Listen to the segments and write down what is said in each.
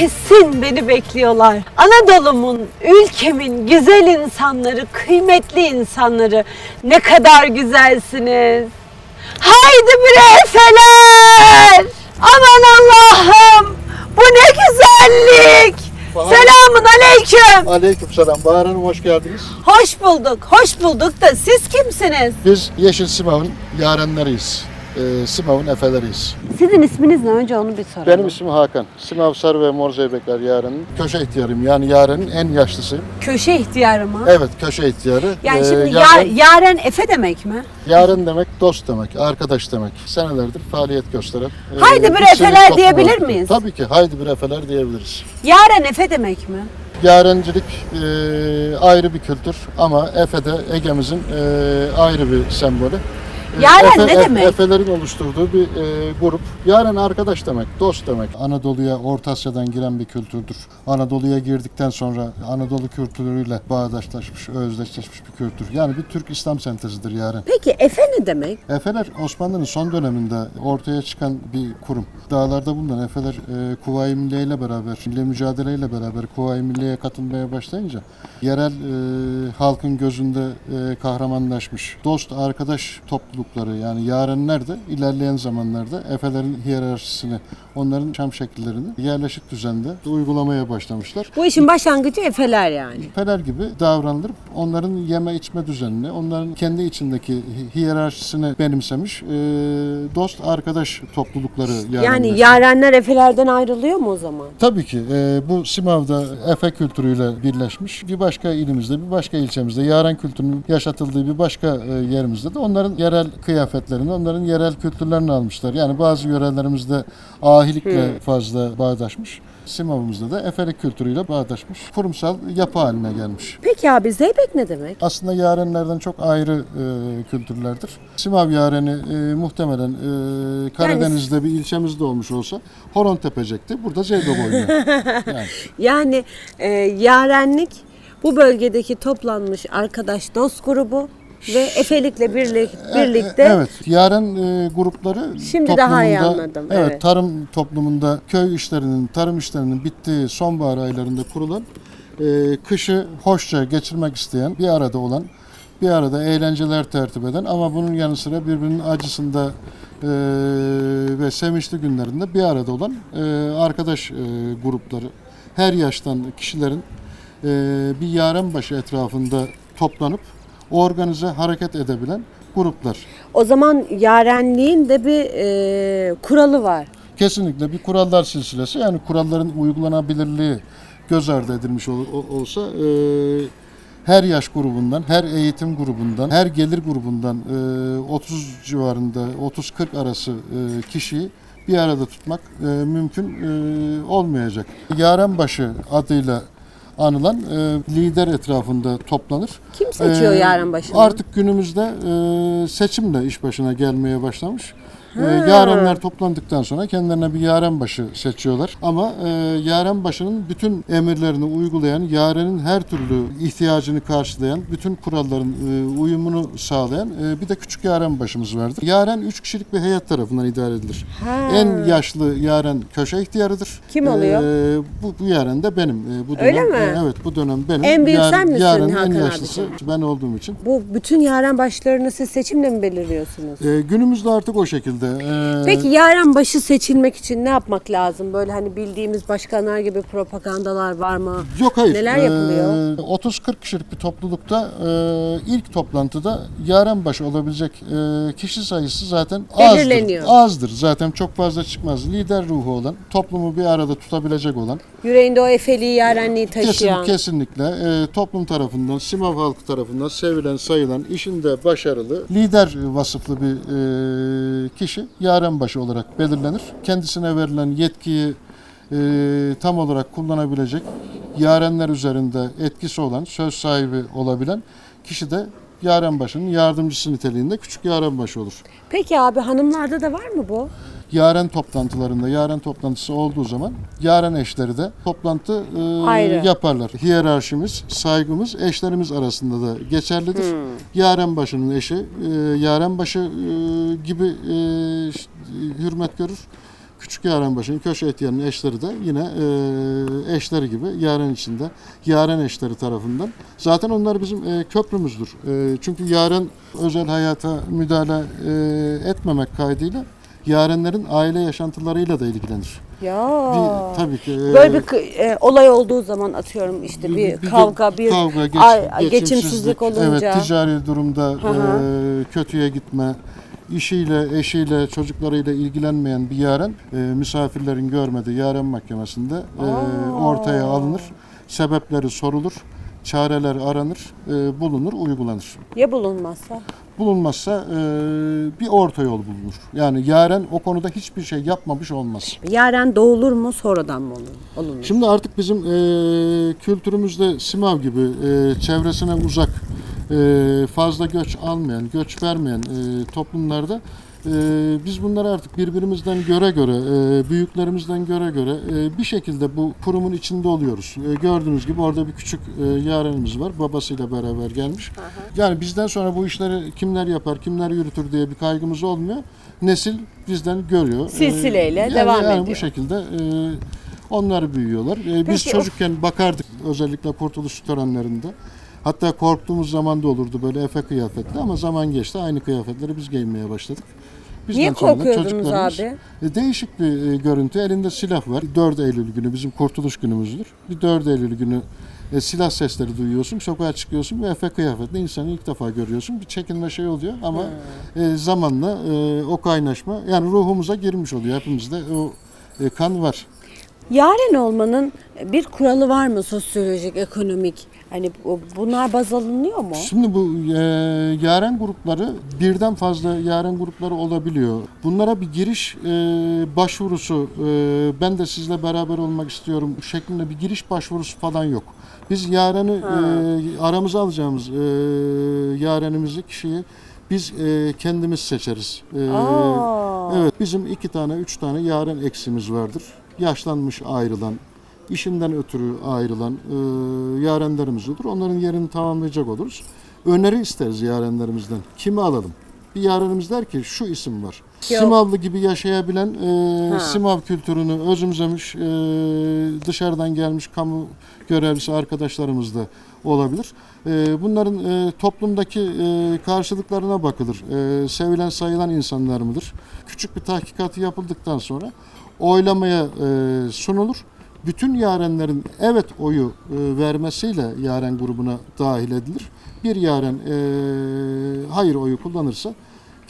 kesin beni bekliyorlar. Anadolu'mun, ülkemin güzel insanları, kıymetli insanları ne kadar güzelsiniz. Haydi efeler! Aman Allah'ım! Bu ne güzellik! Bahar- Selamun aleyküm. Aleykümselam. Bahar Hanım hoş geldiniz. Hoş bulduk, hoş bulduk da siz kimsiniz? Biz Yeşil Simav'ın yarenleriyiz. Ee, Simav'ın efeleriyiz. Sizin isminiz ne? Önce onu bir soralım. Benim ismim Hakan. Simav Sarı ve Mor Zeybekler yarenin köşe ihtiyarıyım. Yani yarenin en yaşlısıyım. Köşe ihtiyarı mı? Evet köşe ihtiyarı. Yani Ee, şimdi yaren, ya- yaren Efe demek mi? yaren demek dost demek, arkadaş demek. Senelerdir faaliyet gösteren. e, Haydi bir efeler toplum diyebilir var. miyiz? Tabii ki haydi bir efeler diyebiliriz. Yaren Efe demek mi? Yarencilik e, ayrı bir kültür ama Efe de Ege'mizin e, ayrı bir sembolü. E, Yaren ne demek? Efelerin oluşturduğu bir e, grup. Yaren arkadaş demek, dost demek. Anadolu'ya, Orta Asya'dan giren bir kültürdür. Anadolu'ya girdikten sonra Anadolu kültürüyle bağdaşlaşmış, özdeşleşmiş bir kültür. Yani bir Türk İslam sentezidir Yaren. Peki Efe ne demek? Efeler Osmanlı'nın son döneminde ortaya çıkan bir kurum. Dağlarda bulunan Efeler e, Kuvayi Milliye ile beraber, milli mücadeleyle beraber Kuvayi Milliye'ye katılmaya başlayınca yerel e, halkın gözünde e, kahramanlaşmış. Dost, arkadaş toplulukları yani yarenler de ilerleyen zamanlarda Efelerin hiyerarşisini, onların şam şekillerini yerleşik düzende uygulamaya başlamışlar. Bu işin başlangıcı Efeler yani. Fener gibi davranılır. Onların yeme içme düzenini, onların kendi içindeki hi- hiyerarşisini benimsemiş e, dost arkadaş toplulukları yarenler. Yani yarenler Efelerden ayrılıyor mu o zaman? Tabii ki e, bu Simav'da Efe kültürüyle birleşmiş. Bir başka ilimizde, bir başka ilçemizde yaren kültürünün yaşatıldığı bir başka yerimizde de onların yerel kıyafetlerini, onların yerel kültürlerini almışlar. Yani bazı yörelerimizde ahilikle fazla bağdaşmış. Simav'ımızda da Efelik kültürüyle bağdaşmış. Kurumsal yapı haline gelmiş. Peki abi Zeybek ne demek? Aslında yarenlerden çok ayrı e, kültürlerdir. Simav yareni e, muhtemelen e, Karadeniz'de bir ilçemizde olmuş olsa horon tepecekti. Burada zeybek oynuyor. Yani. Yani e, yarenlik bu bölgedeki toplanmış arkadaş dost grubu ve Efelik'le birlik, birlikte E, Evet, yaren e, grupları Şimdi daha iyi toplumunda- anladım, Evet, evet. tarım toplumunda köy işlerinin, tarım işlerinin bittiği sonbahar aylarında kurulan, e, kışı hoşça geçirmek isteyen, bir arada olan, bir arada eğlenceler tertip eden ama bunun yanı sıra birbirinin acısında e, ve sevinçli günlerinde bir arada olan e, arkadaş e, grupları. Her yaştan kişilerin e, bir yarenbaşı etrafında toplanıp organize hareket edebilen gruplar. o zaman yarenliğin de bir e, kuralı var. Kesinlikle bir kurallar silsilesi yani kuralların uygulanabilirliği göz ardı edilmiş ol- olsa e, her yaş grubundan, her eğitim grubundan, her gelir grubundan e, 30 civarında 30-40 arası e, kişiyi bir arada tutmak e, mümkün e, olmayacak. Yarenbaşı adıyla anılan e, lider etrafında toplanır. Kim seçiyor Ee, yaren başını? Artık günümüzde e, seçimle iş başına gelmeye başlamış. E, yarenler toplandıktan sonra kendilerine bir yaren başı seçiyorlar. Ama e, yaren başının bütün emirlerini uygulayan, yarenin her türlü ihtiyacını karşılayan, bütün kuralların e, uyumunu sağlayan e, bir de küçük yaren başımız vardır. Yaren üç kişilik bir heyet tarafından idare edilir. Ha. En yaşlı yaren köşe ihtiyarıdır. Kim oluyor? E, bu, bu yaren de benim. E, bu dönem, Öyle mi? e, evet bu dönem benim. En büyük Yar- sen misin Yarenin en Hakan yaşlısı ben olduğum için. Bu bütün yaren başlarını siz seçimle mi belirliyorsunuz? E, günümüzde artık o şekilde. E, Peki yaren başı seçilmek için ne yapmak lazım? Böyle hani bildiğimiz başkanlar gibi propagandalar var mı? Yok hayır. Neler yapılıyor? E, 30-40 kişilik bir toplulukta e, ilk toplantıda yaren başı olabilecek e, kişi sayısı zaten azdır. Azdır. Zaten çok fazla çıkmaz. Lider ruhu olan, toplumu bir arada tutabilecek olan, Yüreğinde o efeliği, yarenliği kesin, taşıyan. kesinlikle e, toplum tarafından, Simav halkı tarafından sevilen, sayılan, işinde başarılı, lider vasıflı bir e, kişi yaren başı olarak belirlenir. Kendisine verilen yetkiyi e, tam olarak kullanabilecek, yarenler üzerinde etkisi olan, söz sahibi olabilen kişi de yaren başının yardımcısı niteliğinde küçük yaren başı olur. Peki abi hanımlarda da var mı bu? Yaren toplantılarında, yaren toplantısı olduğu zaman yaren eşleri de toplantı e, Ayrı. yaparlar. Hiyerarşimiz, saygımız eşlerimiz arasında da geçerlidir. Yaren başının eşi, e, yaren başı e, gibi e, hürmet görür. Küçük Yarenbaşı'nın köşe etyeninin eşleri de yine e, eşleri gibi Yaren içinde, Yaren eşleri tarafından. Zaten onlar bizim e, köprümüzdür. E, çünkü Yaren özel hayata müdahale e, etmemek kaydıyla Yarenlerin aile yaşantılarıyla da ilgilenir. Ya. Bir, tabii ki. e, Böyle bir e, olay olduğu zaman atıyorum işte bir, kavga, bir kavga, geç- ay- geçimsizlik olunca. Evet, ticari durumda Hı hı. e, kötüye gitme, işiyle, eşiyle, çocuklarıyla ilgilenmeyen bir yaren e, misafirlerin görmediği yaren mahkemesinde e, ortaya alınır. Sebepleri sorulur, çareler aranır, e, bulunur, uygulanır. Ya bulunmazsa? Bulunmazsa e, bir orta yol bulunur. Yani yaren o konuda hiçbir şey yapmamış olmaz. Yaren doğulur mu sonradan mı olur? olunur? Şimdi artık bizim e, kültürümüzde Simav gibi e, çevresine uzak, e, fazla göç almayan, göç vermeyen e, toplumlarda e, biz bunları artık birbirimizden göre göre, e, büyüklerimizden göre göre e, bir şekilde bu kurumun içinde oluyoruz. E, gördüğünüz gibi orada bir küçük e, yarenimiz var, babasıyla beraber gelmiş. Yani bizden sonra bu işleri kimler yapar, kimler yürütür diye bir kaygımız olmuyor. Nesil bizden görüyor. E, Silsileyle yani- devam yani ediyor. bu şekilde e, onlar büyüyorlar. E, biz çocukken bakardık özellikle kurtuluş törenlerinde. Hatta korktuğumuz zaman da olurdu böyle efe kıyafetli ama zaman geçti aynı kıyafetleri biz giymeye başladık. Bizden Niye korkuyordunuz abi? E, değişik bir e, görüntü. Elinde silah var. 4 Eylül günü bizim kurtuluş günümüzdür. Bir 4 Eylül günü e, silah sesleri duyuyorsun, sokağa çıkıyorsun ve efe kıyafetli insanı ilk defa görüyorsun. Bir çekinme şey oluyor ama e, zamanla e, o kaynaşma yani ruhumuza girmiş oluyor. Hepimizde o e, kan var. Yaren olmanın bir kuralı var mı sosyolojik, ekonomik? Hani bu- bunlar baz alınıyor mu? Şimdi bu e, yaren grupları birden fazla yaren grupları olabiliyor. Bunlara bir giriş e, başvurusu e, ben de sizle beraber olmak istiyorum şeklinde bir giriş başvurusu falan yok. Biz yareni e, aramıza alacağımız e, yarenimizi kişiyi biz e, kendimiz seçeriz. E, Aa. Evet bizim iki tane üç tane yaren eksimiz vardır. Yaşlanmış ayrılan, işinden ötürü ayrılan e, yarenlerimiz olur. Onların yerini tamamlayacak oluruz. Öneri isteriz yarenlerimizden. Kimi alalım? Bir yarenimiz der ki şu isim var. Yok. Simavlı gibi yaşayabilen, e, Ha. Simav kültürünü özümsemiş, e, dışarıdan gelmiş kamu görevlisi arkadaşlarımız da olabilir. E, bunların e, toplumdaki e, karşılıklarına bakılır. E, sevilen sayılan insanlar mıdır? Küçük bir tahkikatı yapıldıktan sonra oylamaya e, sunulur. Bütün yarenlerin evet oyu e, vermesiyle yaren grubuna dahil edilir. Bir yaren e, hayır oyu kullanırsa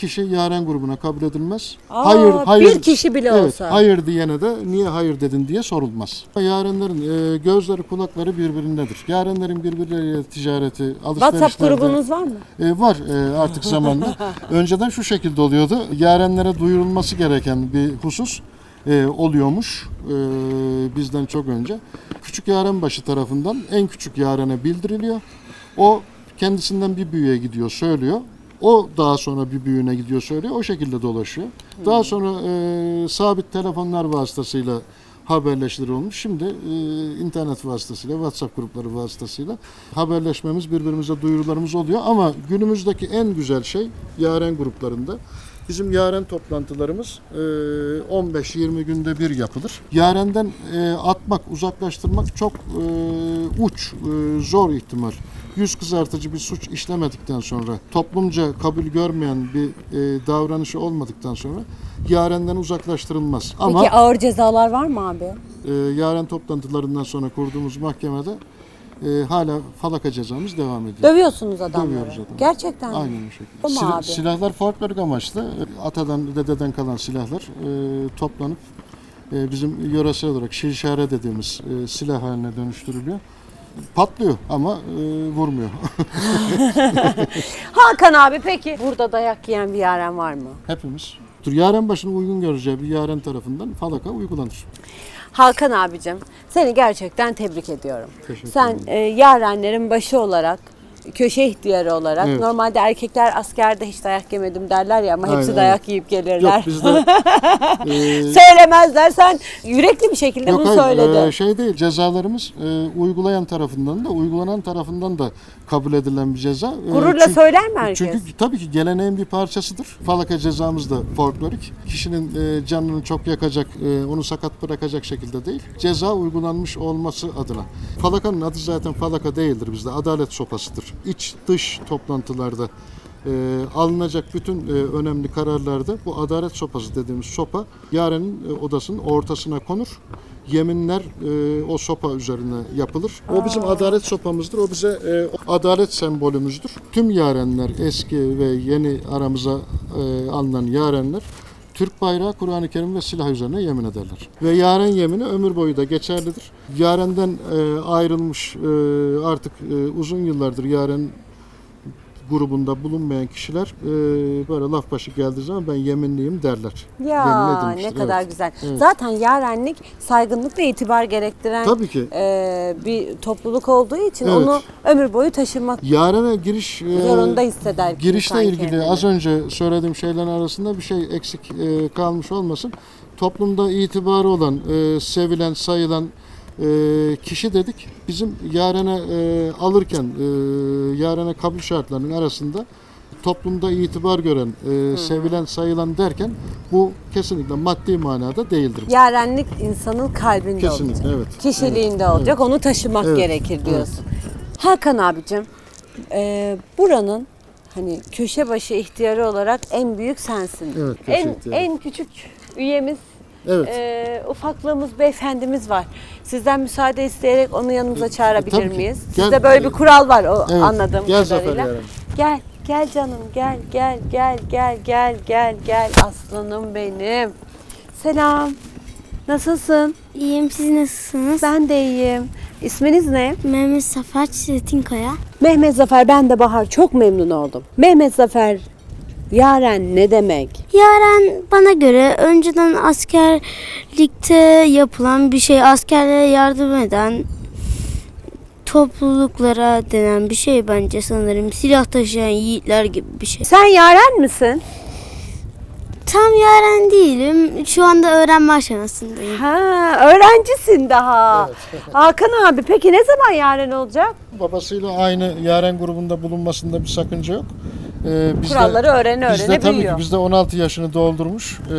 kişi yaren grubuna kabul edilmez. Aa, hayır, hayır. bir kişi bile evet, olsa. Hayır diyene de niye hayır dedin diye sorulmaz. Yarenlerin e, gözleri kulakları birbirindedir. Yarenlerin birbirleriyle ticareti, alışverişlerde... WhatsApp grubunuz var mı? E, var e, artık zamanla. Önceden şu şekilde oluyordu. Yarenlere duyurulması gereken bir husus e, oluyormuş e, bizden çok önce. Küçük yarenbaşı tarafından en küçük yarene bildiriliyor. O kendisinden bir büyüğe gidiyor söylüyor. O daha sonra bir büyüğüne gidiyor söylüyor. O şekilde dolaşıyor. Daha sonra e, sabit telefonlar vasıtasıyla haberleşilir olmuş. Şimdi e, internet vasıtasıyla, WhatsApp grupları vasıtasıyla haberleşmemiz, birbirimize duyurularımız oluyor. Ama günümüzdeki en güzel şey yaren gruplarında. Bizim yaren toplantılarımız e, 15-20 günde bir yapılır. Yarenden e, atmak, uzaklaştırmak çok e, uç, e, zor ihtimal. Yüz kızartıcı bir suç işlemedikten sonra, toplumca kabul görmeyen bir e, davranışı olmadıktan sonra yarenden uzaklaştırılmaz. Ama Peki ağır cezalar var mı abi? e, yaren toplantılarından sonra kurduğumuz mahkemede e, hala falaka cezamız devam ediyor. Dövüyorsunuz adamları. Dövüyoruz adamları. Gerçekten mi? Aynen o şekilde. Silah- abi. silahlar folklorik amaçlı. Atadan, dededen kalan silahlar e, toplanıp e, bizim yöresel olarak şilşare dediğimiz e, silah haline dönüştürülüyor. Patlıyor ama e, vurmuyor. Hakan abi peki burada dayak yiyen bir yaren var mı? Hepimiz. Dur, yaren başına uygun göreceği bir yaren tarafından falaka uygulanır. Hakan abicim seni gerçekten tebrik ediyorum. Teşekkür Sen e, yarenlerin başı olarak köşe ihtiyarı olarak. Evet. Normalde erkekler askerde hiç dayak yemedim derler ya ama hepsi Aynen, dayak yiyip Yok gelirler. bizde e, Söylemezler. Sen yürekli bir şekilde Yok bunu hayır, söyledin. e, şey değil cezalarımız e, uygulayan tarafından da uygulanan tarafından da kabul edilen bir ceza. E, Gururla çünkü- söyler mi herkes? Çünkü tabii ki geleneğin bir parçasıdır. Falaka cezamız da folklorik. Kişinin e, canını çok yakacak, e, onu sakat bırakacak şekilde değil. Ceza uygulanmış olması adına. Falakanın adı zaten falaka değildir bizde. Adalet sopasıdır. İç dış toplantılarda e, alınacak bütün e, önemli kararlarda bu adalet sopası dediğimiz sopa yarenin e, odasının ortasına konur. Yeminler e, o sopa üzerine yapılır. O bizim adalet sopamızdır. O bize e, adalet sembolümüzdür. Tüm yarenler eski ve yeni aramıza e, alınan yarenler Türk bayrağı, Kur'an-ı Kerim ve silah üzerine yemin ederler. Ve yaren yemini ömür boyu da geçerlidir. Yarenden e, ayrılmış e, artık e, uzun yıllardır yaren grubunda bulunmayan kişiler e, böyle laf başı geldiği zaman ben yeminliyim derler. Ya ne kadar evet. güzel. Evet. Zaten yarenlik saygınlık ve itibar gerektiren Tabii ki. e, bir topluluk olduğu için Evet. onu ömür boyu taşımak Yarene giriş e, zorunda hisseder. girişle ilgili kendini. az önce söylediğim şeylerin arasında bir şey eksik e, kalmış olmasın. Toplumda itibarı olan, e, sevilen, sayılan e, kişi dedik. Bizim yarene e, alırken e, yarene kabul şartlarının arasında toplumda itibar gören, e, sevilen, sayılan derken bu kesinlikle maddi manada değildir. Yarenlik insanın kalbinde Kesinlikle olacak. evet. Kişiliğinde Evet, olacak. Onu taşımak Evet, gerekir diyorsun. Hakan abicim, e, buranın hani köşe başı ihtiyarı olarak en büyük sensin. Evet, köşe en, ihtiyarı. en küçük üyemiz Evet. e, ufaklığımız beyefendimiz var. Sizden müsaade isteyerek onu yanımıza çağırabilir tabii ki. miyiz? Gel- Sizde böyle bir kural var o Evet, anladığım gel Zafer kadarıyla. Yaren. Gel, gel canım, gel, gel, gel, gel, gel, gel, gel aslanım benim. Selam. Nasılsın? İyiyim siz nasılsınız? Ben de iyiyim. İsminiz ne? Mehmet Safer Çetinkaya. Mehmet Zafer, ben de Bahar. Çok memnun oldum. Mehmet Zafer, Yaren ne demek? Yaren bana göre önceden askerlikte yapılan bir şey. Askerlere yardım eden topluluklara denen bir şey bence sanırım. Silah taşıyan yiğitler gibi bir şey. Sen Yaren misin? Tam yaren değilim. Şu anda öğrenme aşamasındayım. Ha, öğrencisin daha. Hakan abi, peki ne zaman Yaren olacak? Babasıyla aynı yaren grubunda bulunmasında bir sakınca yok. Ee, biz de- Kuralları öğrene öğrene Biz de tabii büyüyor. ki bizde 16 yaşını doldurmuş, e,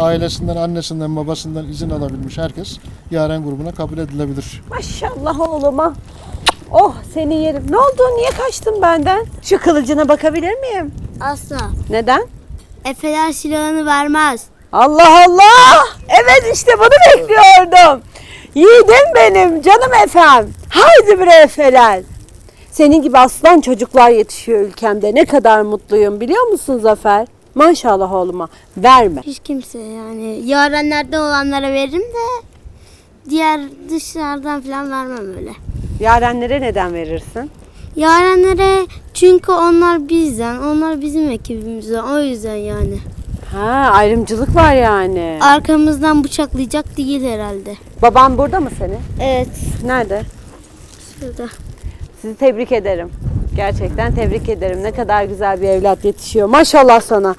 ailesinden, annesinden, babasından izin alabilmiş herkes yaren grubuna kabul edilebilir. Maşallah oğluma. Oh seni yerim. Ne oldu? Niye kaçtın benden? Şu kılıcına bakabilir miyim? Asla. Neden? Efeler silahını vermez. Allah Allah! Evet işte bunu bekliyordum. Yiğidim benim, canım efem. Haydi bre efeler. Senin gibi aslan çocuklar yetişiyor ülkemde. Ne kadar mutluyum biliyor musun Zafer? Maşallah oğluma. Verme. Hiç kimse yani. Yarenlerden olanlara veririm de diğer dışarıdan falan vermem öyle. Yarenlere neden verirsin? Yarenlere çünkü onlar bizden, onlar bizim ekibimizden. O yüzden yani. Ha ayrımcılık var yani. Arkamızdan bıçaklayacak değil herhalde. Baban burada mı senin? Evet. Nerede? Şurada. Sizi tebrik ederim. Gerçekten tebrik ederim. Ne kadar güzel bir evlat yetişiyor. Maşallah sana.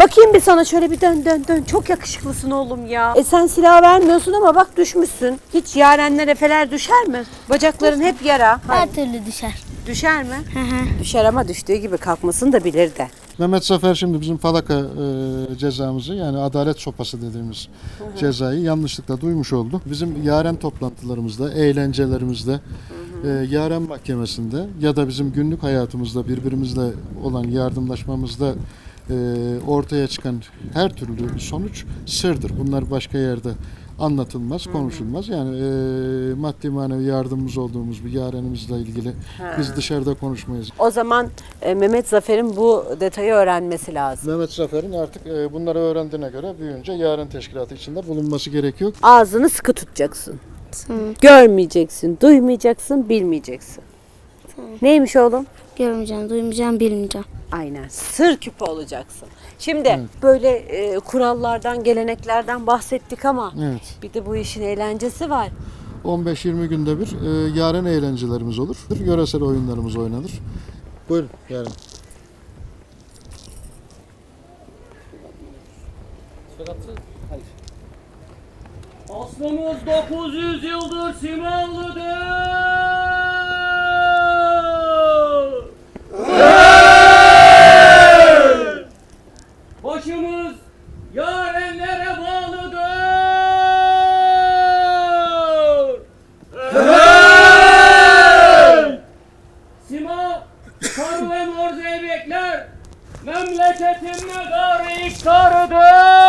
Bakayım bir sana şöyle bir dön dön dön. Çok yakışıklısın oğlum ya. E sen silah vermiyorsun ama bak düşmüşsün. Hiç yarenler efeler düşer mi? Bacakların hep yara. Her türlü düşer. Düşer mi? Hı hı. Düşer ama düştüğü gibi kalkmasını da bilir de. Mehmet Zafer şimdi bizim falaka e, cezamızı yani adalet sopası dediğimiz cezayı yanlışlıkla duymuş oldu. Bizim yaren toplantılarımızda, eğlencelerimizde, e, yaren mahkemesinde ya da bizim günlük hayatımızda birbirimizle olan yardımlaşmamızda e, ortaya çıkan her türlü sonuç sırdır. Bunlar başka yerde anlatılmaz, konuşulmaz. Yani e, maddi manevi yardımımız olduğumuz bir yarenimizle ilgili biz dışarıda konuşmayız. O zaman e, Mehmet Zafer'in bu detayı öğrenmesi lazım. Mehmet Zafer'in artık e, bunları öğrendiğine göre büyüyünce yarın teşkilatı içinde bulunması gerekiyor. Ağzını sıkı tutacaksın. Tamam. Görmeyeceksin, duymayacaksın, bilmeyeceksin. Neymiş oğlum? Görmeyeceğim, duymayacağım, bilmeyeceğim. Aynen. Sır küpü olacaksın. Şimdi böyle e, kurallardan, geleneklerden bahsettik ama Evet. bir de bu işin eğlencesi var. 15-20 günde bir e, yaren eğlencelerimiz olur. Yöresel oyunlarımız oynanır. Buyurun yarın. Aslımız 900 yıldır Simavlı'dır. Başımız yarenlere bağlıdır. Sima, Karı ve Mor Zeybekler memleketin medarı iktidarıdır.